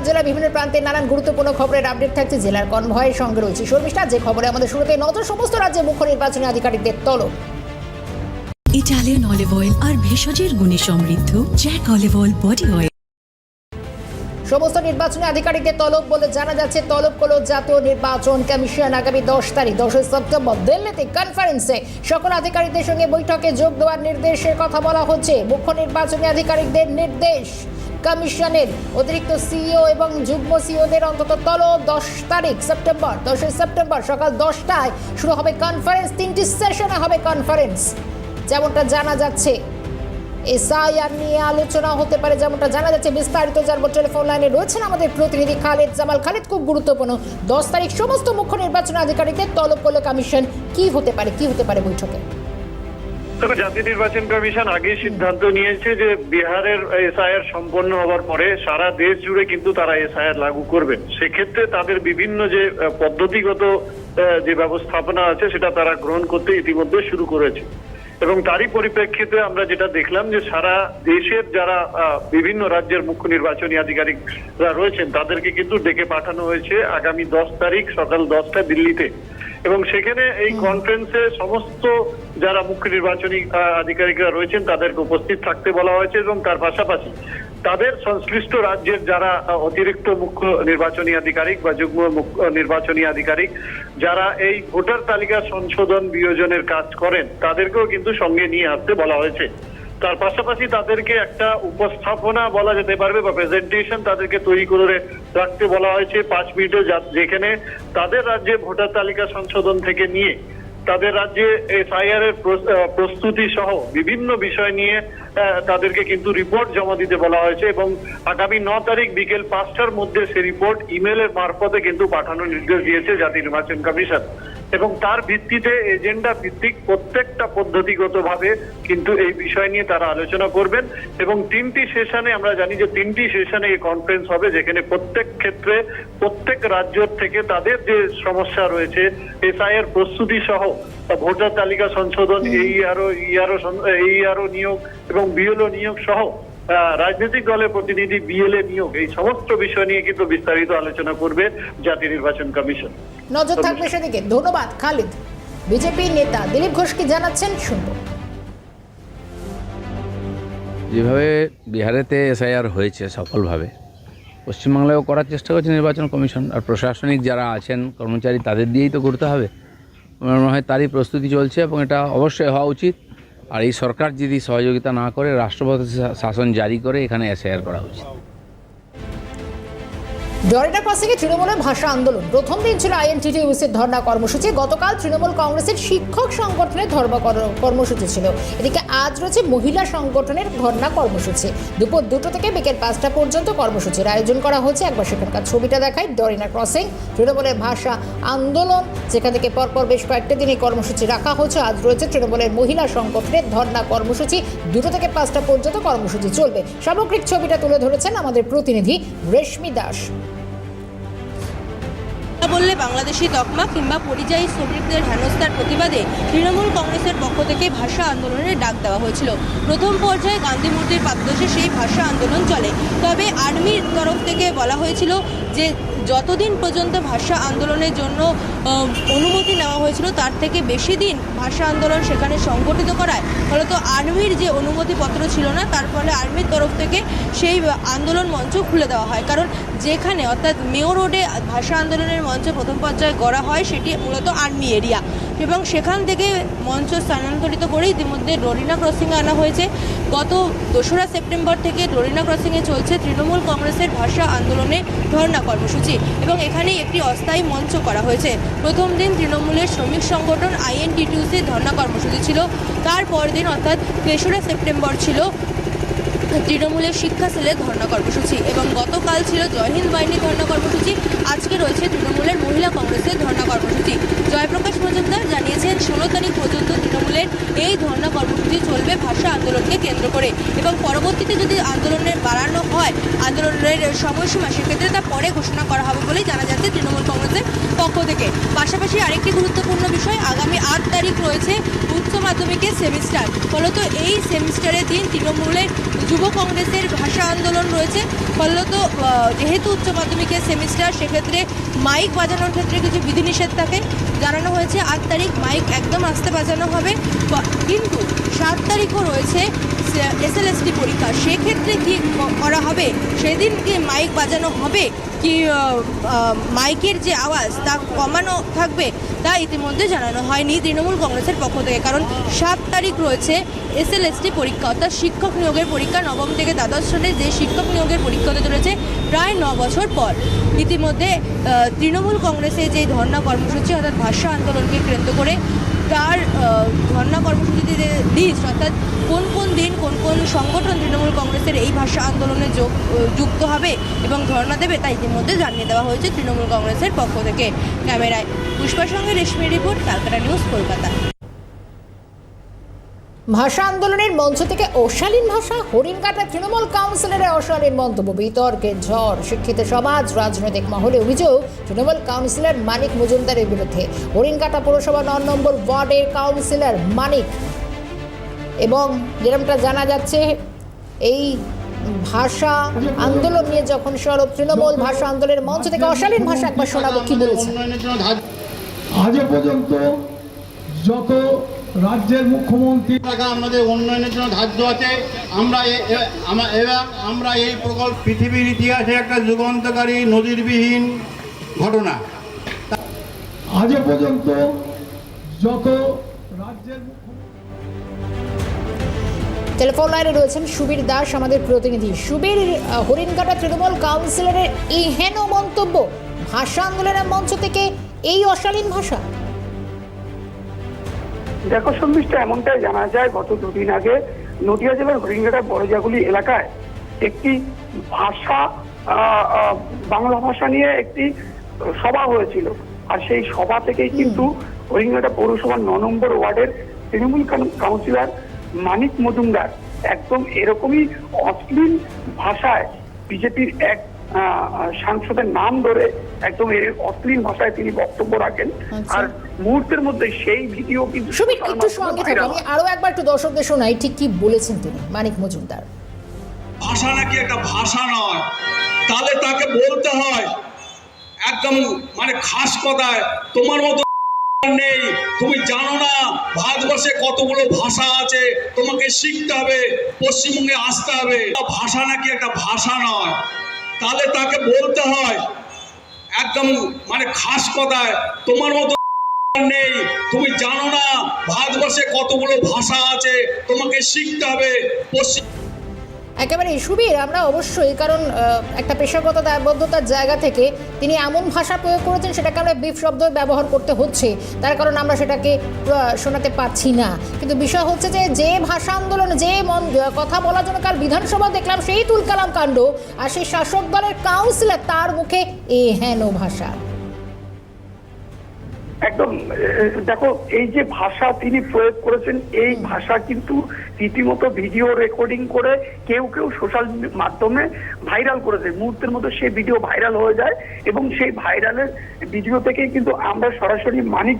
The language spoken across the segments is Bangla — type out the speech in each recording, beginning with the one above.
মুর্শিদাবাদ জেলার বিভিন্ন প্রান্তে নানান গুরুত্বপূর্ণ খবরের আপডেট থাকছে। জেলার কনভয়ের সঙ্গে রয়েছে শর্মিষ্ঠা। যে খবরে আমাদের শুরুতে নজর সমস্ত রাজ্যে মুখ্য নির্বাচনী আধিকারিকদের তলব। ইটালিয়ান অলিভ অয়েল আর ভেষজের গুণে সমৃদ্ধ Jack olive oil body oil. সমস্ত নির্বাচনী আধিকারিকদের তলব বলে জানা যাচ্ছে তলব করল জাতীয় নির্বাচন কমিশন আগামী দশ তারিখ দশই সেপ্টেম্বর দিল্লিতে কনফারেন্সে সকল আধিকারিকদের সঙ্গে বৈঠকে যোগ দেওয়ার নির্দেশের কথা বলা হচ্ছে। মুখ্য নির্বাচনী আধিকারিকদের নির্দেশ। কমিশনের অতিরিক্ত সিইও এবং যুগ্ম সিইওদের অন্তত তল দশ তারিখ সেপ্টেম্বর, দশই সেপ্টেম্বর সকাল দশটায় শুরু হবে কনফারেন্স তিনটি সেশনে হবে কনফারেন্স যেমনটা জানা যাচ্ছে, এসআইআর নিয়ে আলোচনা হতে পারে, যেমনটা জানা যাচ্ছে, বিস্তারিত জানব টেলিফোন লাইনে রয়েছেন আমাদের প্রতিনিধি খালেদ জামাল। খালেদ, খুব গুরুত্বপূর্ণ, দশ তারিখ সমস্ত মুখ্য নির্বাচন আধিকারিকদের তলব করল কমিশন, কি হতে পারে, কি হতে পারে বৈঠকে? দেখো জাতীয় নির্বাচন কমিশন আগেই সিদ্ধান্ত নিয়েছে যে বিহারের এসআইআর সম্পন্ন হওয়ার পরে সারা দেশ জুড়ে কিন্তু তারা এসআইআর লাগু করবেন সেক্ষেত্রে তাদের বিভিন্ন যে পদ্ধতিগত যে ব্যবস্থাপনা আছে সেটা তারা গ্রহণ করতে ইতিমধ্যে শুরু করেছে। এবং তারই পরিপ্রেক্ষিতে আমরা যেটা দেখলাম যে সারা দেশের যারা বিভিন্ন রাজ্যের মুখ্য নির্বাচনী আধিকারিকরা রয়েছেন, তাদেরকে কিন্তু ডেকে পাঠানো হয়েছে আগামী দশ তারিখ সকাল দশটা দিল্লিতে। এবং সেখানে এই কনফারেন্সে সমস্ত যারা মুখ্য নির্বাচনী আধিকারিকরা রয়েছেন তাদেরকে উপস্থিত থাকতে বলা হয়েছে এবং তার পাশাপাশি তাদের সংশ্লিষ্ট রাজ্যের যারা অতিরিক্ত মুখ্য নির্বাচনী আধিকারিক বা যুগ্ম মুখ্য নির্বাচনী আধিকারিক যারা এই ভোটার তালিকা সংশোধন বিয়োজনের কাজ করেন তাদেরকেও কিন্তু সঙ্গে নিয়ে আসতে বলা হয়েছে। তার পাশাপাশি তাদেরকে একটা উপস্থাপনা বলা যেতে পারবে বা প্রেজেন্টেশন তাদেরকে তৈরি করে রাখতে বলা হয়েছে পাঁচ মিনিটে যেখানে তাদের রাজ্যে ভোটার তালিকা সংশোধন থেকে নিয়ে তাদের রাজ্যে এসআইআর এর প্রস্তুতি সহ বিভিন্ন বিষয় নিয়ে তাদেরকে কিন্তু রিপোর্ট জমা দিতে বলা হয়েছে এবং আগামী ন তারিখ বিকেল পাঁচটার মধ্যে সে রিপোর্ট ইমেলের মারফতে কিন্তু পাঠানোর নির্দেশ দিয়েছে জাতীয় নির্বাচন কমিশন। এবং তার ভিত্তিতে এজেন্ডা ভিত্তিক প্রত্যেকটা পদ্ধতিগতভাবে কিন্তু এই বিষয় নিয়ে তারা আলোচনা করবেন এবং তিনটি সেশনে আমরা জানি যে তিনটি সেশনে এই কনফারেন্স হবে যেখানে প্রত্যেক ক্ষেত্রে প্রত্যেক রাজ্য থেকে তাদের যে সমস্যা রয়েছে এসআইয়ের প্রস্তুতি সহ ভোটার তালিকা সংশোধন এই আরও ইয়ারও এই আরও নিয়োগ এবং বিএলও নিয়োগ সহ রাজনৈতিক দলের প্রতিনিধি বিএলএ নিয়োগ এই সমস্ত বিষয় নিয়ে কিন্তু বিস্তারিত আলোচনা করবে জাতীয় নির্বাচন কমিশন। নজর থাকবে সেদিকে। ধন্যবাদ খালিদ। বিজেপি নেতা দিলীপ ঘোষ কি জানাচ্ছেন? শুনব। যেভাবে বিহারেতে এসআইআর হয়েছে সফলভাবে পশ্চিমবাংলায়ও করার চেষ্টা করছে নির্বাচন কমিশন আর প্রশাসনিক যারা আছেন কর্মচারী তাদের দিয়েই তো করতে হবে। আমার মনে হয় তারই প্রস্তুতি চলছে এবং এটা অবশ্যই হওয়া উচিত। আর এই সরকার যদি সহযোগিতা না করে, রাষ্ট্রপতি শাসন জারি করে, এখানে এসআইআর করা উচিত। ডরিনা ক্রসিংয়ে তৃণমূলের ভাষা আন্দোলন। প্রথম দিন ছিল আইএনটিটিউসির ধর্ণা কর্মসূচি। গতকাল তৃণমূল কংগ্রেসের শিক্ষক সংগঠনের ধর্ম কর- কর্মসূচি ছিল। এদিকে আজ রয়েছে মহিলা সংগঠনের ধর্ণা কর্মসূচি। দুপুর দুটো থেকে বিকেল পাঁচটা পর্যন্ত কর্মসূচির আয়োজন করা হচ্ছে একবার সেখানকার ছবিটা দেখায় ডরিনা ক্রসিং। তৃণমূলের ভাষা আন্দোলন, যেখান থেকে পরপর বেশ কয়েকটা দিন এই কর্মসূচি রাখা হচ্ছে আজ রয়েছে তৃণমূলের মহিলা সংগঠনের ধর্ণা কর্মসূচি। দুটো থেকে পাঁচটা পর্যন্ত কর্মসূচি চলবে। সামগ্রিক ছবিটা তুলে ধরেছেন আমাদের প্রতিনিধি রেশমি দাস। বললে বাংলাদেশি তকমা কিংবা পরিযায়ী শ্রমিকদের হেনস্থার প্রতিবাদে তৃণমূল কংগ্রেসের পক্ষ থেকে ভাষা আন্দোলনের ডাক দেওয়া হয়েছিল। প্রথম পর্যায়ে গান্ধী মূর্তির পাদদেশে সেই ভাষা আন্দোলন চলে। তবে আর্মির তরফ থেকে বলা হয়েছিল যে, যতদিন পর্যন্ত ভাষা আন্দোলনের জন্য অনুমতি নেওয়া হয়েছিল, তার থেকে বেশি দিন ভাষা আন্দোলন সেখানে সংগঠিত করায়। ফলত আর্মির যে অনুমতিপত্র ছিল না, তার ফলে আর্মির তরফ থেকে সেই আন্দোলন মঞ্চ খুলে দেওয়া হয়। কারণ যেখানে অর্থাৎ মেয়র রোডে ভাষা আন্দোলনের মঞ্চ প্রথম পর্যায়ে গড়া হয়, সেটি মূলত আর্মি এরিয়া। এবং সেখান থেকে মঞ্চ স্থানান্তরিত করে ইতিমধ্যে ররিনা ক্রসিংয়ে আনা হয়েছে। গত দোসরা সেপ্টেম্বর থেকে ররিনা ক্রসিংয়ে চলছে তৃণমূল কংগ্রেসের ভাষা আন্দোলনে ধর্ণা কর্মসূচি এবং এখানেই একটি অস্থায়ী মঞ্চ করা হয়েছে। প্রথম দিন তৃণমূলের শ্রমিক সংগঠন আইএনটিটিউসি ধর্ণা কর্মসূচি ছিল। তারপর দিন অর্থাৎ তেসরা সেপ্টেম্বর ছিল তৃণমূলের শিক্ষা সেলের ধর্ণা কর্মসূচি এবং গতকাল ছিল জয়হিন্দ বাহিনী ধর্ণা কর্মসূচি। আজকে রয়েছে তৃণমূলের মহিলা কংগ্রেসের ধর্ণা কর্মসূচি। জয়প্রকাশ মজুমদার জানিয়েছেন, ষোলো তারিখ পর্যন্ত তৃণমূলের এই ধর্ণা কর্মসূচি চলবে ভাষা আন্দোলনকে কেন্দ্র করে এবং পরবর্তীতে যদি আন্দোলনের বাড়ানো হয়, আন্দোলনের সময়সীমা সেক্ষেত্রে তা পরে ঘোষণা করা হবে বলেই জানা যাচ্ছে তৃণমূল কংগ্রেসের পক্ষ থেকে। পাশাপাশি আরেকটি গুরুত্বপূর্ণ বিষয়, আগামী আট তারিখ রয়েছে উচ্চ মাধ্যমিকের সেমিস্টার। ফলত এই সেমিস্টারের দিন তৃণমূলের যুব যুব কংগ্রেসের ভাষা আন্দোলন রয়েছে। ফলত যেহেতু উচ্চ মাধ্যমিকের সেমিস্টার, সেক্ষেত্রে মাইক বাজানোর ক্ষেত্রে কিছু বিধিনিষেধ থাকে। জানানো হয়েছে, আট তারিখ মাইক একদম আসতে বাজানো হবে। কিন্তু সাত তারিখও রয়েছে এসএলএসটি পরীক্ষা। সেক্ষেত্রে কি করা হবে? সেদিন কি মাইক বাজানো হবে? কি মাইকের যে আওয়াজ, তা কমানো থাকবে? তা ইতিমধ্যে জানানো হয়নি তৃণমূল কংগ্রেসের পক্ষ থেকে, কারণ সাত তারিখ রয়েছে এসএলএসটি পরীক্ষা, অর্থাৎ শিক্ষক নিয়োগের পরীক্ষা নবম থেকে দ্বাদশ শ্রেণির যে শিক্ষক নিয়োগের পরীক্ষা হতে চলেছে, প্রায় ন বছর পর। ইতিমধ্যে তৃণমূল কংগ্রেসের যে ধর্ণা কর্মসূচি, অর্থাৎ ভাষা আন্দোলনকে কেন্দ্র করে তার ধর্ণা কর্মসূচিতে যে লিস্ট, অর্থাৎ কোন কোন দিন, কোন কোন সংগঠন তৃণমূল কংগ্রেসের এই ভাষা আন্দোলনে যোগ যুক্ত হবে এবং ধর্ণা দেবে তা ইতিমধ্যে জানিয়ে দেওয়া হয়েছে তৃণমূল কংগ্রেসের পক্ষ থেকে। ক্যামেরায় পুষ্পার সঙ্গে Reshmi report Calcutta news, Kolkata. ভাষা আন্দোলনের মঞ্চ থেকে অশালীন ভাষা হরিণঘাটা তৃণমূল কাউন্সিলরের অশালীন মন্তব্য, বিতর্কের ঝড়, শিক্ষিত সমাজ, রাজনৈতিক মহলে অভিযোগ, তৃণমূল কাউন্সিলর মানিক মজুমদারের বিরুদ্ধে। হরিণঘাটা পৌরসভা ন নম্বর ওয়ার্ডের কাউন্সিলর মানিক। এবং যেরকমটা জানা যাচ্ছে, এই ভাষা আন্দোলন নিয়ে যখন সরব তৃণমূল ভাষা আন্দোলনের মঞ্চ থেকে অশালীন ভাষা একবার শোনাবো, কি বলেছে আজও পর্যন্ত যত রাজ্যের মুখ্যমন্ত্রী টাকা আমাদের উন্নয়নের জন্য ধার্য আছে। আমরা এবার আমরা এই প্রকল্প পৃথিবীর ইতিহাসে একটা যুগান্তকারী নজিরবিহীন ঘটনা। আজও পর্যন্ত যত রাজ্যের টেলিফোন লাইনে রয়েছেন সুবীর দাস আমাদের প্রতিনিধি। সুবীর আহ, হরিণঘাটা তৃণমূল কাউন্সিলরের এই হেন মন্তব্য ভাষা আন্দোলনের মঞ্চ থেকে এই অশালীন ভাষা। দেখো সন্নিষ্ঠ এমনটাই জানা যায় গত দুদিন আগে নদিয়া জেলার হরিঙ্গাটা বড়জাগুলি এলাকায় একটি ভাষা বাংলা ভাষা নিয়ে একটি সভা হয়েছিল। আর সেই সভা থেকেই কিন্তু হরিঙ্গাটা পৌরসভার ন নম্বর ওয়ার্ডের তৃণমূল কাউন- কাউন্সিলর মানিক মজুমদার একদম এরকমই অশ্লীল ভাষায় বিজেপির এক সাংসদের নাম ধরে একদম এর অশ্লীল ভাষায় তিনি বক্তব্য রাখেন। আচ্ছা। আর মুহূর্তের মধ্যে সেই ভিডিও কিন্তু সোশ্যাল একটু সঙ্গে আরও একবার একটু দর্শকদের শোনাই ঠিক কি বলেছেন তিনি? মানিক মজুমদার। ভাষা নাকি একটা ভাষা নয়। তাহলে তাকে বলতে হয় একদম মানে খাস কথায় তোমার মতো নেই। তুমি জানো না ভারতবর্ষে কতগুলো ভাষা আছে। তোমাকে শিখতে হবে পশ্চিমবঙ্গে আসতে হবে। ভাষা নাকি একটা ভাষা নয়। তাহলে তাকে বলতে হয়, একদম মানে খাস কথায়, তোমার মতো নেই, তুমি জানো না, ভারতবর্ষে কতগুলো ভাষা আছে, তোমাকে শিখতে হবে, পশ্চিম একেবারে সুবীর, আমরা অবশ্যই, কারণ একটা পেশাগত দায়বদ্ধতার জায়গা থেকে তিনি এমন ভাষা প্রয়োগ করেছেন সেটাকে আমরা বিফ শব্দ ব্যবহার করতে হচ্ছে। তার কারণ আমরা সেটাকে শোনাতে পারছি না। কিন্তু বিষয় হচ্ছে যে যে ভাষা আন্দোলন, যে মন কথা বলার জন্য কাল বিধানসভা দেখলাম, সেই তুলকালাম কাণ্ড, আর সেই শাসক দলের কাউন্সিলর তার মুখে এ হেন ভাষা। একদম দেখো এই যে ভাষা তিনি প্রয়োগ করেছেন এই ভাষা কিন্তু রীতিমতো ভিডিও রেকর্ডিং করে কেউ কেউ সোশ্যাল মাধ্যমে ভাইরাল করেছে। মুহূর্তের মতো সেই ভিডিও ভাইরাল হয়ে যায় এবং সেই ভাইরালের ভিডিও থেকে কিন্তু আমরা সরাসরি মানিক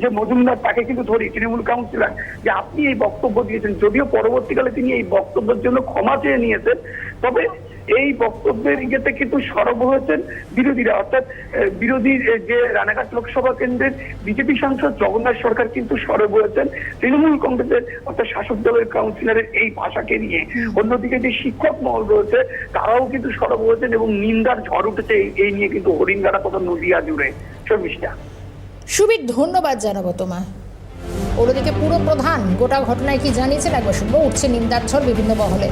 যে মজুমদার তাকে কিন্তু ধরি। তৃণমূল কাউন্সিলর যে আপনি এই বক্তব্য দিয়েছেন যদিও পরবর্তীকালে তিনি এই বক্তব্যের জন্য ক্ষমা চেয়ে নিয়েছেন তবে এই বক্তব্যের ইয়েতে কিন্তু সরব হয়েছেন বিরোধীরা। অর্থাৎ বিরোধী যে রানাঘাট লোকসভা কেন্দ্রের বিজেপি সাংসদ জগন্নাথ সরকার কিন্তু সরব হয়েছেন। তৃণমূল কংগ্রেসের অর্থাৎ শাসক দলের কাউন্সিলরের এই ভাষাকে নিয়ে। অন্যদিকে যে শিক্ষক মহল রয়েছে তারাও কিন্তু সরব হয়েছেন এবং নিন্দার ঝড় উঠেছে। এই- নিয়ে কিন্তু হরিঙ্গারা তথা নদিয়া জুড়ে শর্মিষ্ঠা। সুবীর ধন্যবাদ জানাব তোমায়। অন্যদিকে পুরো প্রধান গোটা ঘটনায় কি জানিয়েছেন? একবার শুনব উঠছে নিন্দার ঝড় বিভিন্ন মহলে।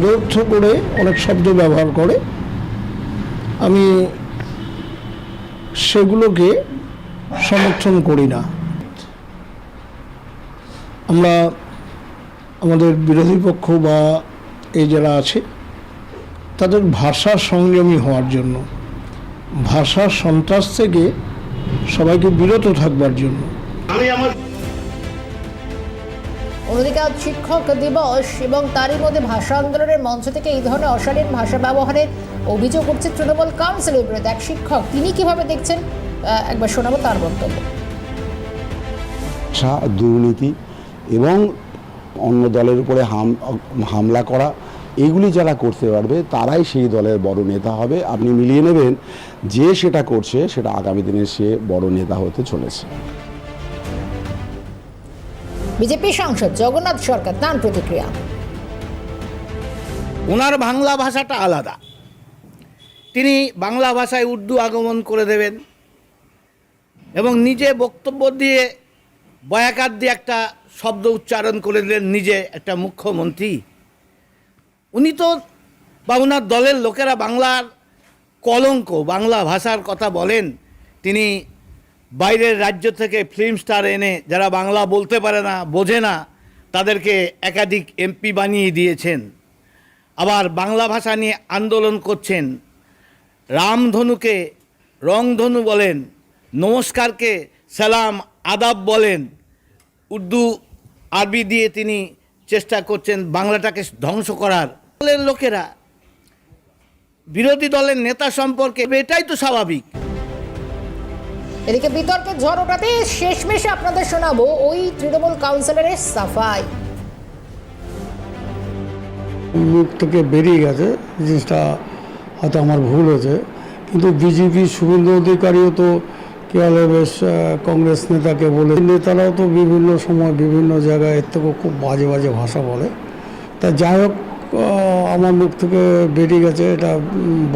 রৌদ্র করে অনেক শব্দ ব্যবহার করে। আমি সেগুলোকে সমর্থন করি না। আমরা আমাদের বিরোধী পক্ষ বা এই যারা আছে, তাদের ভাষা সংযমী হওয়ার জন্য ভাষার সন্ত্রাস থেকে সবাইকে বিরত থাকবার জন্য। আমি আমার অন্যদিকে আজ শিক্ষক দিবস এবং তারই মধ্যে ভাষা আন্দোলনের মঞ্চ থেকে এই ধরনের অশালীন ভাষা ব্যবহারের অভিযোগ উঠছে তৃণমূল কাউন্সিলের বিরুদ্ধে এক শিক্ষক। তিনি কীভাবে দেখছেন? একবার শোনাবো তার বক্তব্য। দুর্নীতি এবং অন্য দলের উপরে হাম, হামলা করা, এগুলি যারা করতে পারবে, তারাই সেই দলের বড় নেতা হবে। আপনি মিলিয়ে নেবেন, যে সেটা করছে, সেটা আগামী দিনে সে বড় নেতা হতে চলেছে। বিজেপি সাংসদ জগন্নাথ সরকার তাঁর প্রতিক্রিয়া। ওনার বাংলা ভাষাটা আলাদা। তিনি বাংলা ভাষায় উর্দু আগমন করে দেবেন এবং নিজে বক্তব্য দিয়ে বয়াকার দিয়ে একটা শব্দ উচ্চারণ করে দিলেন নিজে একটা মুখ্যমন্ত্রী। উনি তো বা ওনার দলের লোকেরা বাংলার কলঙ্ক, বাংলা ভাষার কথা বলেন। তিনি বাইরের রাজ্য থেকে ফিল্ম স্টার এনে যারা বাংলা বলতে পারে না, বোঝে না, তাদেরকে একাধিক এমপি বানিয়ে দিয়েছেন। আবার বাংলা ভাষা নিয়ে আন্দোলন করছেন। রামধনুকে রংধনু বলেন, নমস্কারকে সালাম আদাব বলেন। উর্দু, আরবি দিয়ে তিনি চেষ্টা করছেন বাংলাটাকে ধ্বংস করার। লোকেরা, বিরোধী দলের নেতা সম্পর্কে, এটাই তো স্বাভাবিক। এদিকে বিতর্কের ঝড় ওঠাতে শেষমেশে আপনাদের শোনাবো ওই তৃণমূল কাউন্সিলরের সাফাই। মুখ থেকে বেরিয়ে গেছে জিনিসটা হয়তো আমার ভুল হয়েছে। কিন্তু বিজেপি শুভেন্দু অধিকারীও তো কী বলে বেশ কংগ্রেস নেতাকে বলে, নেতারাও তো বিভিন্ন সময় বিভিন্ন জায়গায় এর থেকেও খুব বাজে বাজে ভাষা বলে। তা যাই হোক আমার মুখ থেকে বেরিয়ে গেছে, এটা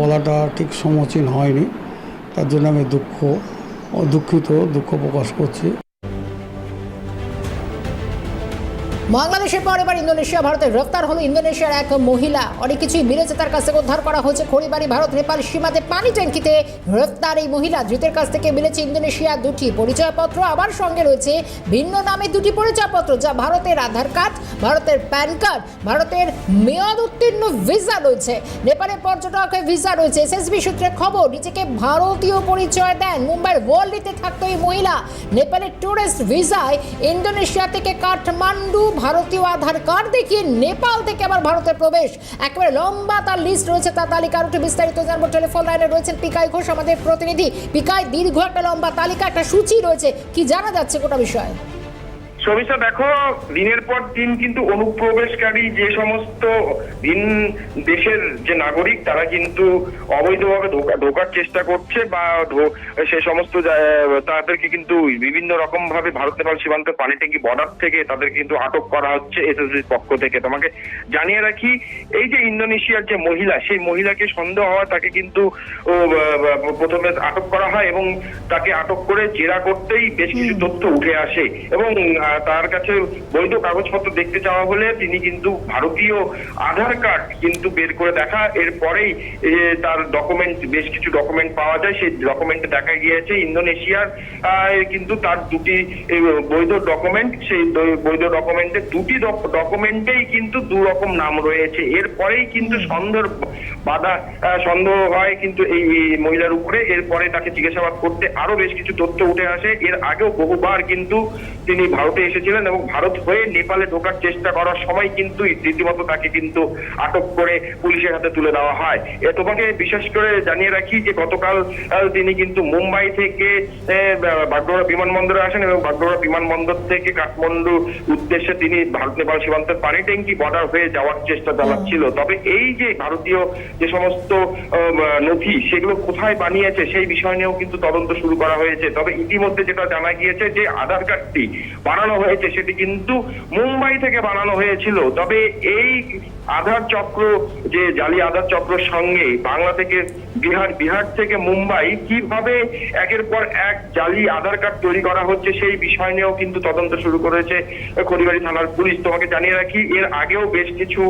বলাটা ঠিক সমীচীন হয়নি। তার জন্য আমি দুঃখ। দুঃখিত দুঃখ প্রকাশ করছি। বাংলাদেশের পর এবার ইন্দোনেশিয়া, ভারতে গ্রেফতার হলো ইন্দোনেশিয়ার এক মহিলা। অনেক কিছুই মিলেছে তার কাছ থেকে উদ্ধার করা হয়েছে খড়িবাড়ি। ভারত, নেপাল সীমাতে পানি ট্যাঙ্কিতে গ্রেফতার এই মহিলা। ধৃতের কাছ থেকে মিলেছে ইন্দোনেশিয়া দুটি পরিচয়পত্র। আবার সঙ্গে রয়েছে ভিন্ন নামে দুটি পরিচয়পত্র, যা ভারতের আধার কার্ড, ভারতের প্যান কার্ড, ভারতের মেয়াদ উত্তীর্ণ ভিসা রয়েছে। নেপালের পর্যটক ভিসা রয়েছে। এসএসবি সূত্রে খবর, নিজেকে ভারতীয় পরিচয় দেন। মুম্বাইয়ের ওয়ার্ল্ডিতে থাকতো এই মহিলা। নেপালের ট্যুরিস্ট ভিসায় ইন্দোনেশিয়া থেকে কাঠমান্ডু ভারতীয় আধার কার্ড দেখিয়ে নেপাল থেকে আবার ভারতে প্রবেশ। একেবারে লম্বা তার লিস্ট রয়েছে, তার তালিকার একটু বিস্তারিত জানব। টেলিফোন লাইনে রয়েছেন পিকাই ঘোষ, আমাদের প্রতিনিধি। পিকাই, দীর্ঘ একটা লম্বা তালিকা, একটা সূচি রয়েছে। কি জানা যাচ্ছে গোটা বিষয়? সবিতা দেখো দিনের পর দিন কিন্তু অনুপ্রবেশকারী যে সমস্ত ভিন দেশের যে নাগরিক তারা কিন্তু অবৈধভাবে ঢোকার চেষ্টা করছে বা সে সমস্ত তাদেরকে কিন্তু বিভিন্ন রকম ভাবে ভারত নেপাল সীমান্ত পানি ট্যাঙ্কি বর্ডার থেকে তাদের কিন্তু আটক করা হচ্ছে এসএসবির পক্ষ থেকে। তোমাকে জানিয়ে রাখি এই যে ইন্দোনেশিয়ার যে মহিলা সেই মহিলাকে সন্দেহ হওয়া তাকে কিন্তু প্রথমে আটক করা হয় এবং তাকে আটক করে জেরা করতেই বেশ কিছু তথ্য উঠে আসে। এবং তার কাছে বৈধ কাগজপত্র দেখতে চাওয়া হলে তিনি কিন্তু ভারতীয় আধার কার্ড কিন্তু বের করে দেখা। এরপরেই তার ডকুমেন্ট বেশ কিছু ডকুমেন্ট পাওয়া যায়। সেই ডকুমেন্টে দেখা গিয়েছে ইন্দোনেশিয়ার কিন্তু তার দুটি বৈধ ডকুমেন্ট সেই বৈধ ডকুমেন্টে দুটি ডকুমেন্টেই কিন্তু দু রকম নাম রয়েছে। এরপরেই কিন্তু সন্দেহ বাধা সন্দেহ হয় কিন্তু এই মহিলার উপরে। এরপরে তাকে জিজ্ঞাসাবাদ করতে আরও বেশ কিছু তথ্য উঠে আসে। এর আগেও বহুবার কিন্তু তিনি ভারতে এসেছিলেন এবং ভারত হয়ে নেপালে ঢোকার চেষ্টা করার সময় কিন্তু রীতিমতো তাকে কিন্তু আটক করে পুলিশের হাতে তুলে দেওয়া হয়। এ তোমাকে বিশেষ করে জানিয়ে রাখি যে গতকাল তিনি কিন্তু মুম্বাই থেকে বাগডোরা বিমানবন্দরে আসেন এবং বাগডোরা বিমানবন্দর থেকে কাঠমান্ডু উদ্দেশ্যে তিনি ভারত নেপাল সীমান্তের পানি ট্যাঙ্কি বর্ডার হয়ে যাওয়ার চেষ্টা চালাচ্ছিল। তবে এই যে ভারতীয় যে সমস্ত নথি সেগুলো কোথায় বানিয়েছে সেই বিষয় নিয়েও কিন্তু তদন্ত শুরু করা হয়েছে। তবে ইতিমধ্যে যেটা জানা গিয়েছে যে আধার কার্ডটি বানানো হয়েছে, সেটি কিন্তু মুম্বাই থেকে বানানো হয়েছিল। তবে এই আধার চক্র, যে জালি আধার চক্রের সঙ্গে বাংলা থেকে বিহার বিহার থেকে মুম্বাই কীভাবে একের পর এক জালি আধার কার্ড তৈরি করা হচ্ছে সেই বিষয় নিয়েও কিন্তু তদন্ত শুরু করেছে খড়িবাড়ি থানার পুলিশ। তোমাকে জানিয়ে রাখি, এর আগেও বেশ কিছু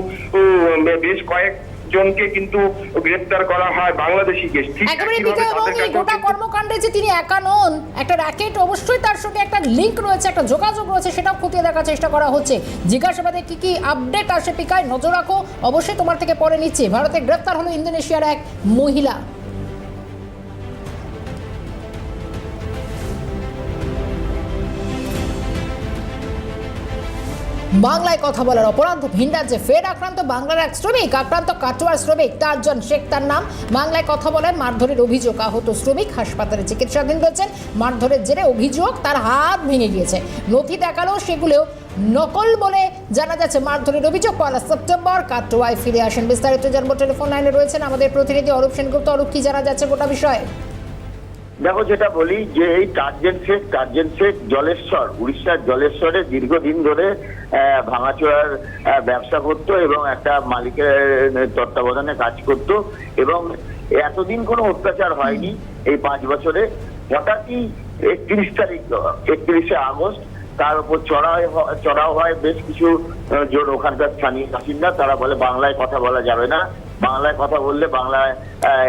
বেশ কয়েক জনকে কিন্তু গ্রেপ্তার করা হয় বাংলাদেশি কেস একেবারে বিজয় এবং এই গোটা কর্মকাণ্ডে যে তিনি একা নন একটা র্যাকেট অবশ্যই তার সঙ্গে একটা লিঙ্ক রয়েছে একটা যোগাযোগ রয়েছে সেটাও খতিয়ে দেখার চেষ্টা করা হচ্ছে। জিজ্ঞাসাবাদে কি কি আপডেট আসে পিকায় নজর রাখো অবশ্যই তোমার থেকে পরে নিচ্ছে। ভারতে গ্রেফতার হলো ইন্দোনেশিয়ার এক মহিলা। বাংলায় কথা বলার অপরাধ, ভিন রাজ্যে ফের আক্রান্ত বাংলার এক শ্রমিক, আক্রান্ত কাটোয়ার শ্রমিক টারজন শেখ, তার নাম। বাংলায় কথা বলেন মারধরের অভিযোগ, আহত শ্রমিক, হাসপাতালে চিকিৎসাধীন রয়েছেন। মারধরের জেরে অভিযোগ, তার হাত ভেঙে গিয়েছে। নথি দেখাল সেগুলো নকল বলে জানা যাচ্ছে। মারধরের অভিযোগ, পয়লা সেপ্টেম্বর, কাটোয়ায় ফিরে আসেন বিস্তারিত। জানব টেলিফোন লাইনে রয়েছেন আমাদের প্রতিনিধি অরূপ সেনগুপ্ত। অরূপ, কি জানা যাচ্ছে গোটা বিষয়ে? দেখো, যেটা বলি যে এই টার্জেন সেট টার্জেন সেট জলেশ্বর, উড়িষ্যার জলেশ্বরে দীর্ঘদিন ধরে ভাঙাচোরার ব্যবসা করত এবং একটা মালিকের তত্ত্বাবধানে কাজ করত এবং এতদিন কোনো অত্যাচার হয়নি এই পাঁচ বছরে। হঠাৎই একত্রিশ তারিখ, একত্রিশে আগস্ট তার উপর চড়াও হ- চড়াও হয়, বেশ কিছু জন ওখানকার স্থানীয় বাসিন্দা, তারা বলে বাংলায় কথা বলা যাবে না। বাংলায় কথা বললে বাংলায়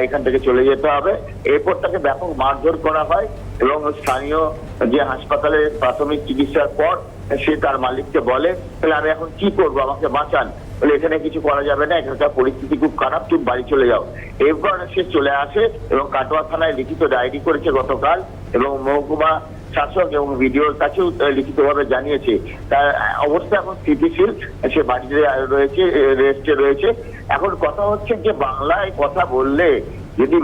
এখান থেকে চলে যেতে হবে। এরপর তাকে ব্যাপক মারধর করা হয় এবং স্থানীয় যে হাসপাতালে প্রাথমিক চিকিৎসার পর সে তার মালিককে বলে, তাহলে আমি এখন কি করব? আমাকে বাঁচান। বলে, এখানে কিছু করা যাবে না, এখানকার পরিস্থিতি খুব খারাপ, তুমি বাড়ি চলে যাও। এরপর সে চলে আসে এবং কাটোয়া থানায় লিখিত ডায়েরি করেছে গতকাল এবং মহকুমা শাসক এবং ভিডিওর কাছেও লিখিতভাবে জানিয়েছে। তার অবস্থা এখন স্থিতিশীল সে বাড়িতে রয়েছে রেস্টে রয়েছে। এখন কথা হচ্ছে যে বাংলায় কথা বললে যদি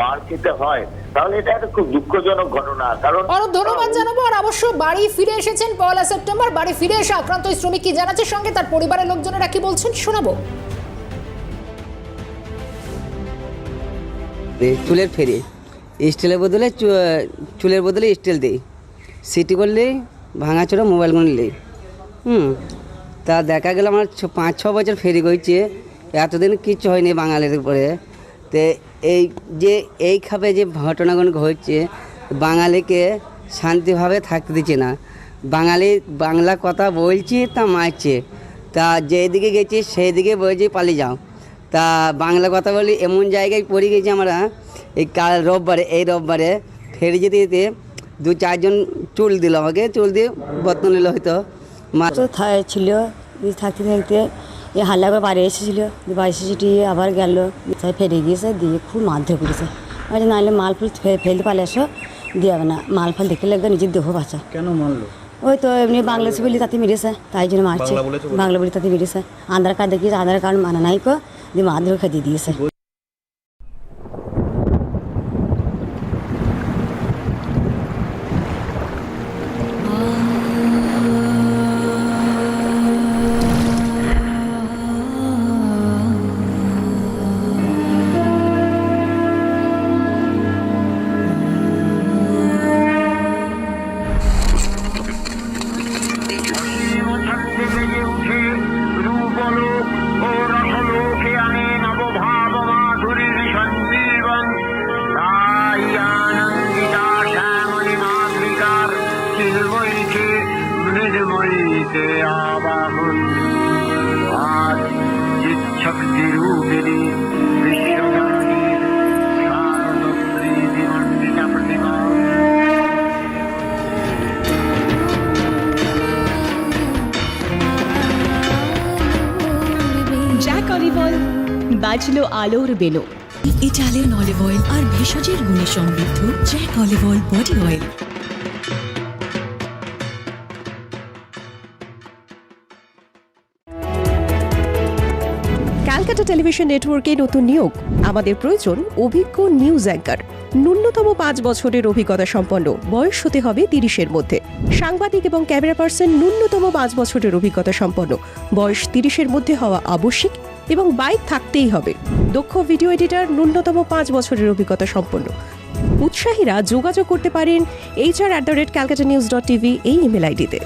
মার খেতে হয় তাহলে এটা একটা খুব দুঃখজনক ঘটনা। কারণ অরূপ ধন্যবাদ জানাব। আর অবশ্য বাড়ি ফিরে এসেছেন পয়লা সেপ্টেম্বর। বাড়ি ফিরে এসে আক্রান্ত ওই শ্রমিক কি জানাচ্ছে সঙ্গে তার পরিবারের লোকজনেরা কি বলছেন শোনাবো। চুলের ফেরি। স্টিলের বদলে চুলের বদলে স্টিল দিই। সিটি করলেই ভাঙাচোরা মোবাইল গুনলেই হুম, তা দেখা গেল আমার পাঁচ, ছ বছর ফেরি করছে এতদিন কিচ্ছু হয়নি বাঙালির উপরে। তো এই যে এইভাবে যে ঘটনাগুলো ঘটছে, বাঙালিকে শান্তিভাবে থাকতে দিচ্ছে না। বাঙালি বাংলা কথা বলছি, তা মারছে। তা যেদিকে গেছি সেই দিকে বলছি পালিয়ে যাও। তা বাংলা কথা বলি এমন জায়গায় পড়ে গেছি আমরা এই কাল রোববারে এই রোববারে ফেরি যেতে যেতে দু চারজন চুল দিল আমাকে চুল দিয়ে বর্তন নিল হয়তো। মা তো ছিল থাকতে থাকতে এ হাল্লা করে বাড়ি এসেছিল বাড়ি এসে ছুটি আবার গেল তাই ফেরে গিয়েছে দিয়ে খুব মারধর করেছে। বলছে নাহলে মাল ফুল ফে- ফেলতে পারলে এসো দিয়ে হবে না মাল ফাল দেখে লাগবে নিজের দেহ বাঁচা। কেন মানলো ওই তো এমনি বাংলাদেশে বলি তাতে মেরেছে তাই জন্য মারছে। বাংলা বলি। তাতে মেরেছে। আধার কার্ড দেখিয়েছে আধার কার্ড মানা নাই কো দিয়ে মারধর খেতে দিয়েছে। আলোর বেলো। ইটালিয়ান অলিভ অয়েল আর ভেষজের গুণে সমৃদ্ধ Jack olive oil body oil Calcutta television নেটওয়ার্কে নতুন নিয়োগ। আমাদের প্রয়োজন অভিজ্ঞ নিউজ অ্যাঙ্কার ন্যূনতম পাঁচ বছরের অভিজ্ঞতা সম্পন্ন। বয়স হতে হবে তিরিশের মধ্যে। সাংবাদিক এবং ক্যামেরা পার্সন ন্যূনতম পাঁচ বছরের অভিজ্ঞতা সম্পন্ন। বয়স তিরিশের মধ্যে হওয়া আবশ্যিক এবং বাইক থাকতেই হবে। দক্ষ ভিডিও এডিটর, ন্যূনতম পাঁচ বছরের অভিজ্ঞতা সম্পন্ন। উৎসাহীরা যোগাযোগ করতে পারেন HR at the rate Calcutta news dot TV এই ইমেল আইডিতে।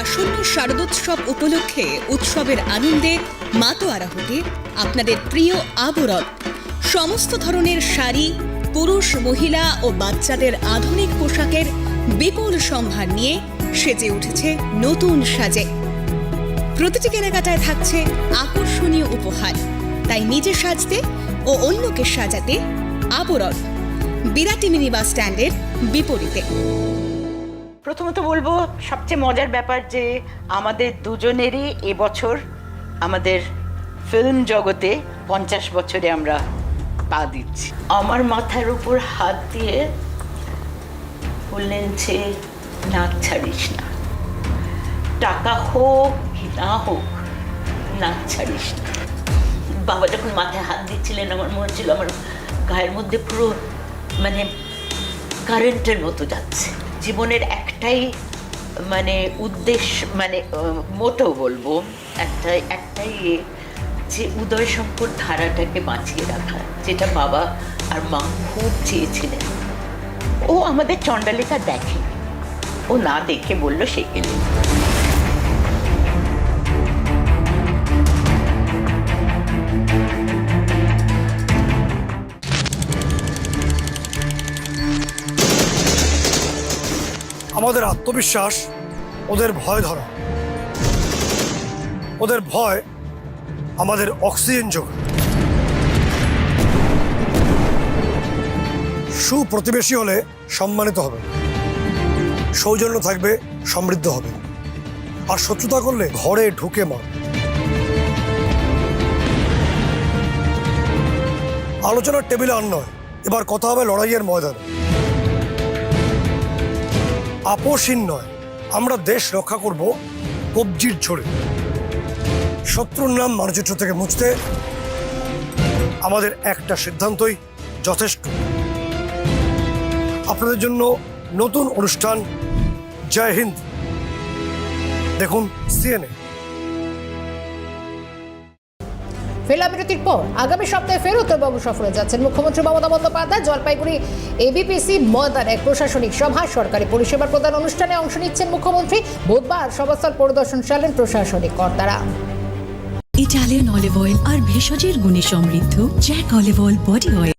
আসন্ন শারদোৎসব উপলক্ষে উৎসবের আনন্দে মাতোয়ারা হতে আপনাদের প্রিয় আবরণ সমস্ত ধরনের শাড়ি, পুরুষ, মহিলা ও বাচ্চাদের আধুনিক পোশাকের বিপুল সম্ভার নিয়ে সেজে উঠেছে নতুন সাজে। প্রতিটি কেনাকাটায় থাকছে আকর্ষণীয় উপহার। তাই নিজে সাজতে ও অন্যকে সাজাতে আবরণ। বিরাটি মিনি বাস স্ট্যান্ডের বিপরীতে। প্রথমত বলব, সবচেয়ে মজার ব্যাপার যে আমাদের দুজনেরই এবছর আমাদের ফিল্ম জগতে পঞ্চাশ বছরে আমরা পা দিচ্ছি। আমার মাথার উপর হাত দিয়ে বললেন যে নাক ছাড়িস না। টাকা হোক কি না হোক নাক ছাড়িস না। বাবা যখন মাথায় হাত দিচ্ছিলেন আমার মনে হচ্ছিল আমার গায়ের মধ্যে পুরো মানে কারেন্টের মতো যাচ্ছে। জীবনের একটাই মানে উদ্দেশ্য মানে মোটো বলব একটাই একটাই এ, যে উদয় শঙ্কর ধারাটাকে বাঁচিয়ে রাখা যেটা বাবা আর মা খুব চেয়েছিলেন। ও আমাদের চণ্ডালিকা দেখে। ও না দেখে বলল, সে এলে আমাদের আত্মবিশ্বাস, ওদের ভয় ধরা। ওদের ভয় আমাদের অক্সিজেন যোগায় সুপ্রতিবেশী হলে সম্মানিত হবে। সৌজন্য থাকবে, সমৃদ্ধ হবে। আর শত্রুতা করলে ঘরে ঢুকে মর। আলোচনার টেবিলে আর নয়, এবার কথা হবে লড়াইয়ের ময়দানে। আপোষহীন নয়, আমরা দেশ রক্ষা করব কবজির ঝরে শত্রুর নাম মানচিত্র থেকে মুছতে আমাদের একটা সিদ্ধান্তই যথেষ্ট। আপনাদের জন্য নতুন অনুষ্ঠান জয় হিন্দ। দেখুন সিএনএ ফেলা বিরতির পর আগামী সপ্তাহে ফের উত্তরবঙ্গ সফরে যাচ্ছেন মুখ্যমন্ত্রী মমতা বন্দ্যোপাধ্যায়, জলপাইগুড়ি এবিপিসি ময়দান এক প্রশাসনিক সভা, সরকারি পরিষেবা প্রদান অনুষ্ঠানে অংশ নিচ্ছেন মুখ্যমন্ত্রী। বুধবার সভাস্থল পরিদর্শন চালেন প্রশাসনিক কর্তারা। ইটালিয়ান অলিভ অয়েল আর ভেষজের গুণে সমৃদ্ধ। Jack olive oil body oil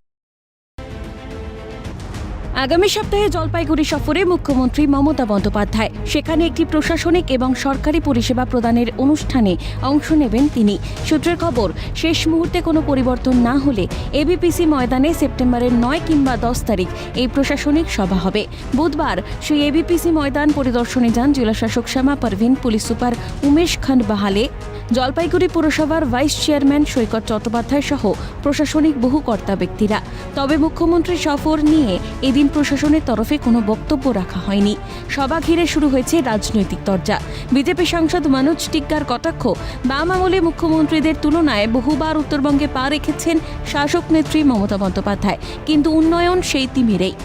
আগামী সপ্তাহে জলপাইগুড়ি সফরে মুখ্যমন্ত্রী মমতা বন্দ্যোপাধ্যায়। সেখানে একটি প্রশাসনিক এবং সরকারি পরিষেবা প্রদানের অনুষ্ঠানে অংশ নেবেন তিনি। সূত্রের খবর, শেষ মুহূর্তে কোনো পরিবর্তন না হলে এবিপিসি ময়দানে সেপ্টেম্বরের নয় কিংবা দশ তারিখ এই প্রশাসনিক সভা হবে। বুধবার সেই এবিপিসি ময়দান পরিদর্শনে যান জেলাশাসক শ্যামা পারভিন, পুলিশ সুপার উমেশ খান বাহালে জলপাইগুড়ি পুরসভার ভাইস চেয়ারম্যান সৈকত চট্টোপাধ্যায় সহ প্রশাসনিক বহু কর্তা ব্যক্তিরা। তবে মুখ্যমন্ত্রী সফর নিয়ে এদিন প্রশাসনের তরফে কোনো বক্তব্য রাখা হয়নি। সভা ঘিরে শুরু হয়েছে রাজনৈতিক তরজা। বিজেপি সাংসদ মনোজ টিকার কটাক্ষ, বাম আমলে মুখ্যমন্ত্রীদের তুলনায় বহুবার উত্তরবঙ্গে পা রেখেছেন শাসক নেত্রী মমতা বন্দ্যোপাধ্যায়। কিন্তু উন্নয়ন সেই তিমিরেই।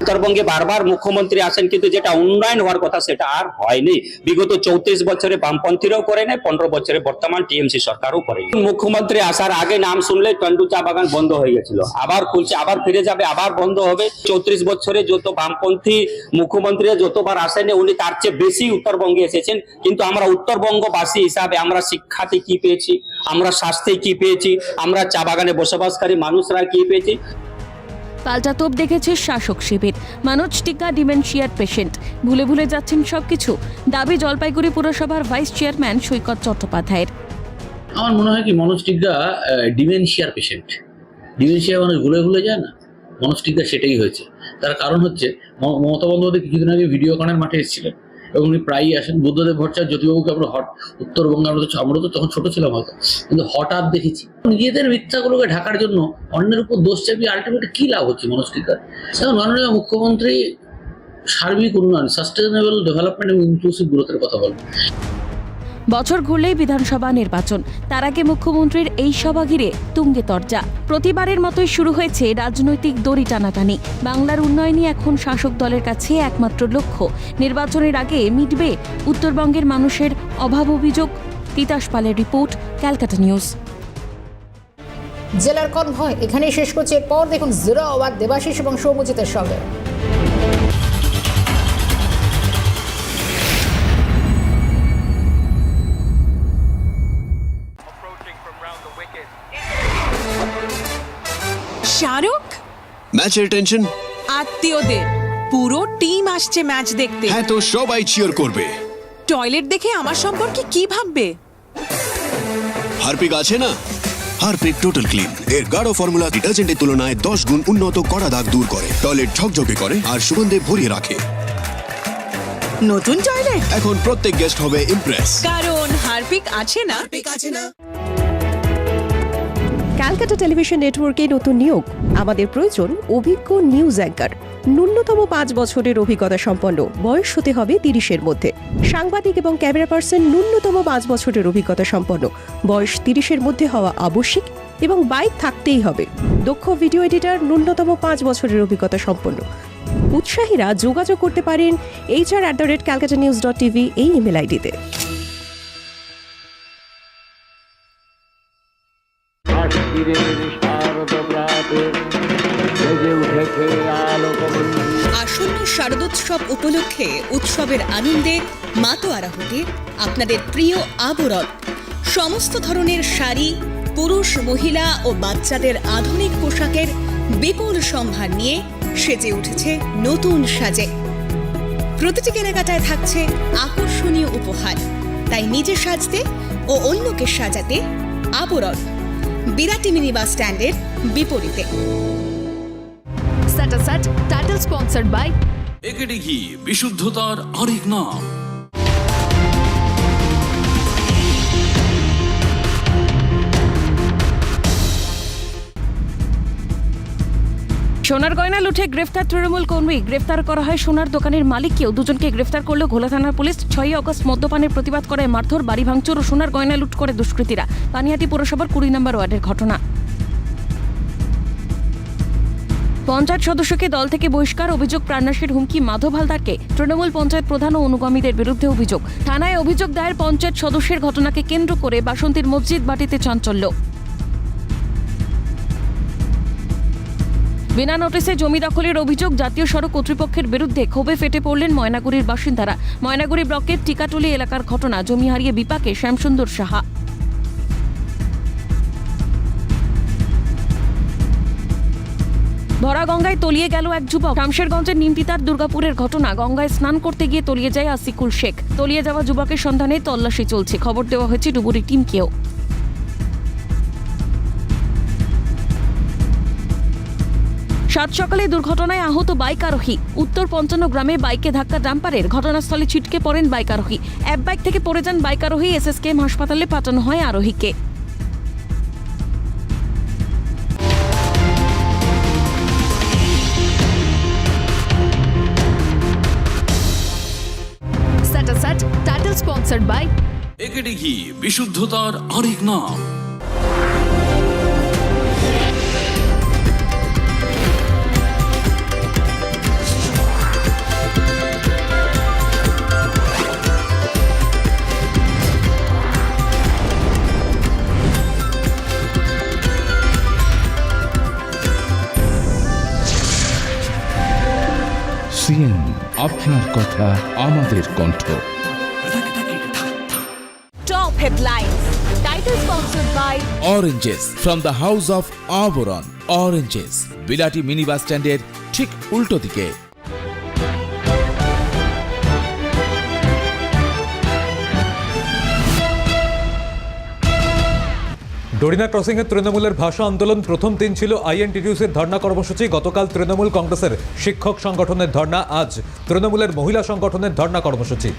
উত্তরবঙ্গে বারবার মুখ্যমন্ত্রী আসেন, কিন্তু যেটা উন্নয়ন হওয়ার কথা সেটা আর হয়নি। বিগত চৌত্রিশ বছরে বামপন্থীরাও করে পনেরো বছরে বর্তমান টিএমসি সরকারও করে মুখ্যমন্ত্রী আসার আগে নাম শুনলে টন্ডু চা বাগান বন্ধ হয়ে গেছিল। আবার খুলছে, আবার ফিরে যাবে, আবার বন্ধ হবে। চৌত্রিশ বছরে যত বামপন্থী মুখ্যমন্ত্রীরা যতবার আসেনি, উনি তার চেয়ে বেশি উত্তরবঙ্গে এসেছেন। কিন্তু আমরা উত্তরবঙ্গবাসী হিসাবে আমরা শিক্ষাতে কি পেয়েছি? আমরা স্বাস্থ্যে কি পেয়েছি? আমরা চা বাগানে বসবাসকারী মানুষরা কি পেয়েছি? পাল্টা তোপ দেখেছে শাসক শিবির। মানোজ টিকা ডিমেনশিয়ার পেশেন্ট। ভুলে ভুলে যাচ্ছেন সবকিছু। দাবি জলপাইগুড়ি পুরসভার ভাইস চেয়ারম্যান সৈকত চট্টোপাধ্যায়ের। আমার মনে হয় কি, মনোজ টিকা ডিমেনশিয়ার পেশেন্ট। ডিমেনশিয়া মানুষ ভুলে ভুলে যায় না? মনোজ টিকা সেটাই হয়েছে। তার কারণ হচ্ছে মমতা বন্দ্যোপাধ্যায় কিছুদিন আগে ভিডিও কানের মাঠে এসেছিলেন। এবং উনি প্রায়ই আসেন বুদ্ধদেব ভট্টাচার্য জ্যোতিবাবুকে আমরা হট উত্তরবঙ্গে আমরা তো আমরা তো তখন ছোট ছিলাম হয়তো, কিন্তু হঠাৎ দেখেছি। নিজেদের মিথ্যাগুলোকে ঢাকার জন্য অন্যের উপর দোষ চাপিয়ে আলটিমেটলি কি লাভ হচ্ছে মনোজ টিগ্গার এখন মাননীয় মুখ্যমন্ত্রী সার্বিক উন্নয়ন সাস্টেনেবল ডেভেলপমেন্ট এবং ইনক্লুসিভ গ্রোথের কথা বলেন। বছর ঘুরলেই বিধানসভা নির্বাচন। তার আগে মুখ্যমন্ত্রীর এই সভা ঘিরে তুঙ্গে তর্জা। প্রতিবারের মতোই শুরু হয়েছে রাজনৈতিক দড়ি টানাটানি। বাংলার উন্নয়নই এখন শাসক দলের কাছে একমাত্র লক্ষ্য। নির্বাচনের আগে মিটবে উত্তরবঙ্গের মানুষের অভাব অভিযোগ। তিতাস পালের রিপোর্ট, ক্যালকাটা নিউজ। জেলার কনভয়, এখানেই শেষ করছে। এরপর দেখুন জিরো আওয়ার দেবাশিস এবং সৌমজিতের সঙ্গে। ম্যাচের টেনশন আত্মীয়দের। পুরো টিম আসছে ম্যাচ দেখতে। হ্যাঁ তো সবাই চিয়ার করবে। টয়লেট দেখে আমার সম্পর্কে কি ভাববে? হারপিক আছে না? হারপিক টোটাল ক্লিন এর গাঢ় ফর্মুলা ডিটারজেন্টের তুলনায় দশ গুণ উন্নত কড়া দাগ দূর করে। টয়লেট ঝকঝকে করে আর সুগন্ধে ভরিয়ে রাখে। নতুন টয়লেট এখন প্রত্যেক গেস্ট হবে ইমপ্রেস কারণ হারপিক আছে না? আছে না? ক্যালকাটা টেলিভিশন নেটওয়ার্কে নতুন নিয়োগ। আমাদের প্রয়োজন অভিজ্ঞ নিউজ অ্যাঙ্কার। ন্যূনতম পাঁচ বছরের অভিজ্ঞতা সম্পন্ন। বয়স হতে হবে তিরিশের মধ্যে। সাংবাদিক এবং ক্যামেরা পার্সন ন্যূনতম পাঁচ বছরের অভিজ্ঞতা সম্পন্ন। বয়স তিরিশের মধ্যে হওয়া আবশ্যিক এবং বাইক থাকতেই হবে। দক্ষ ভিডিও এডিটার ন্যূনতম পাঁচ বছরের অভিজ্ঞতা সম্পন্ন। উৎসাহীরা যোগাযোগ করতে পারেন HR at the rate Calcutta news dot TV এই ইমেল আইডিতে। উপলক্ষে উৎসবের আনন্দে মাতোয়ারা হতে আপনাদের প্রিয় আবরণ, সমস্ত ধরনের শাড়ি, পুরুষ, মহিলা ও বাচ্চাদের আধুনিক পোশাকের বিপুল সম্ভার নিয়ে সেজে উঠেছে নতুন সাজে। প্রতিটি কেনাকাটায় থাকছে আকর্ষণীয় উপহার। তাই নিজে সাজতে ও অন্যকে সাজাতে আবরণ, বিরাটি মিনি বাস স্ট্যান্ডের বিপরীতে। টাইটেল স্পন্সার্ড বাই ঘি বিশুদ্ধতার আরেক নাম। সোনার গয়না লুঠে গ্রেফতার তৃণমূল কর্মী গ্রেফতার করা হয় সোনার দোকানের মালিককেও দুজনকে গ্রেফতার করল ঘোলা থানার পুলিশ ছয়ই অগস্ট মদ্যপানের প্রতিবাদ করে মারধর, বাড়ি ভাঙচুর ও সোনার গয়না লুট করে দুষ্কৃতীরা। পানিহাটি পৌরসভার কুড়ি নম্বর ওয়ার্ডের ঘটনা। পঞ্চায়েত সদস্যকে দল থেকে বহিষ্কার, অভিযোগ প্রাণনাশের হুমকি, মাধব হালদারকে তৃণমূল পঞ্চায়েত প্রধান ও অনুগামীদের বিরুদ্ধে অভিযোগ। থানায় অভিযোগ দায়ের পঞ্চায়েত সদস্যের ঘটনাকে কেন্দ্র করে বাসন্তীর মসজিদ বাটিতে চাঞ্চল্য। বিনা নোটিসে জমি দখলের অভিযোগ, জাতীয় সড়ক কর্তৃপক্ষের বিরুদ্ধে ক্ষোভে ফেটে পড়লেন ময়নাগুড়ির বাসিন্দারা। ময়নাগুড়ি ব্লকের টিকাটুলি এলাকার ঘটনা, জমি হারিয়ে বিপাকে শ্যামসুন্দর সাহা। ভরা গঙ্গায় তলিয়ে গেল এক যুবক। শামশেরগঞ্জের নিমতিতার দুর্গাপুরের ঘটনা। গঙ্গায় স্নান করতে গিয়ে তলিয়ে যায় আসিকুল শেখ। তলিয়ে যাওয়া যুবকের সন্ধানে তল্লাশি চলছে। খবর দেওয়া হয়েছে ডুবুরি টিমকেও সাত সকালে দুর্ঘটনায় আহত বাইক আরোহী। উত্তর পঞ্চান্ন গ্রামে বাইকে ধাক্কা ডাম্পারের ঘটনাস্থলে ছিটকে পড়েন বাইক আরোহী। এক বাইক থেকে পড়ে যান বাইক আরোহী। এসএসকেএম হাসপাতালে পাঠানো হয় আরোহীকে। স্পন্সার্ড বাই একেডি ঘি বিশুদ্ধতার আরেক নাম। সিএন আপনার কথা আমাদের কণ্ঠ। Oranges from the house of আবরন অরেঞ্জেস বিলাটি মিনি বাস স্ট্যান্ডের ঠিক উল্টো দিকে। ডরিনা ক্রসিংয়ে তৃণমূলের ভাষা আন্দোলন প্রথম দিন ছিল আইএনটিটিউসির ধর্ণা কর্মসূচি। গতকাল তৃণমূল কংগ্রেসের শিক্ষক সংগঠনের ধর্ণা, আজ তৃণমূলের মহিলা সংগঠনের ধর্ণা কর্মসূচি।